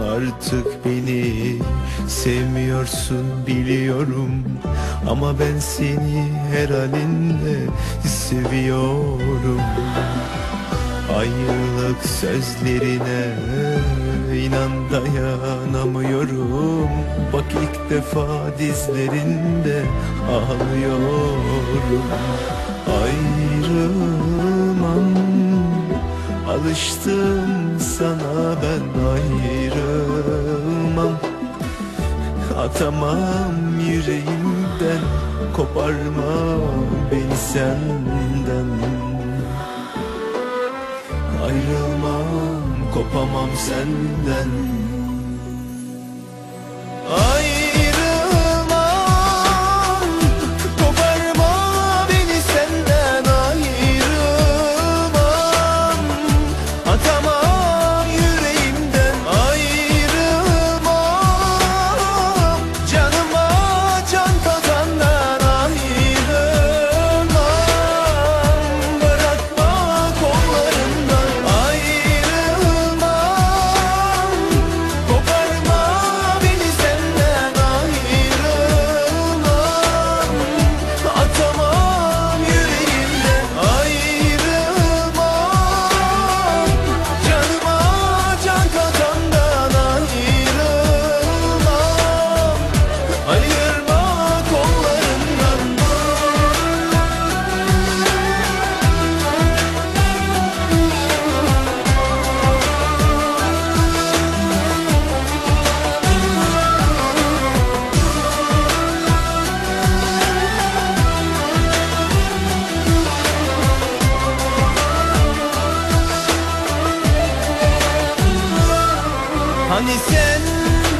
artık beni. Sevmiyorsun biliyorum. Ama ben seni her halinde seviyorum. Ayrılık sözlerine inan dayanamıyorum. Bak ilk defa dizlerinde ağlıyorum. Ayrılmam Alıştım sana Atamam yüreğimden Koparma beni senden. Ayrılmam, kopamam senden Hani sen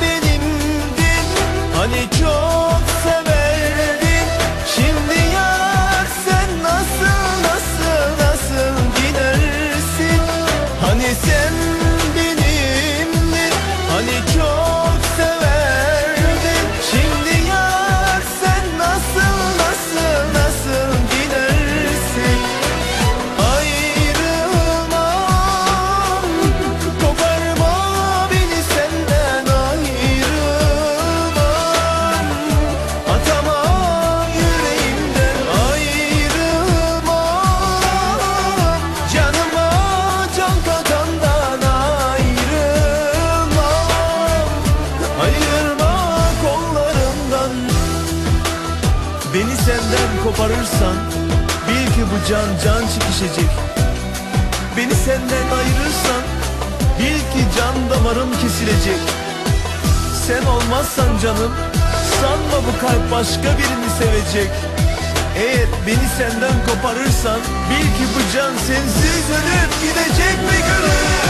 benimdin Hani çok senden koparırsan Bil ki bu can can çekişecek. Beni senden ayırırsan Bil ki can damarım kesilecek. Sen olmazsan canım Sanma bu kalp başka birini sevecek. Eğer beni senden koparırsan Bil ki bu can sensiz ölüp gidecek bir gün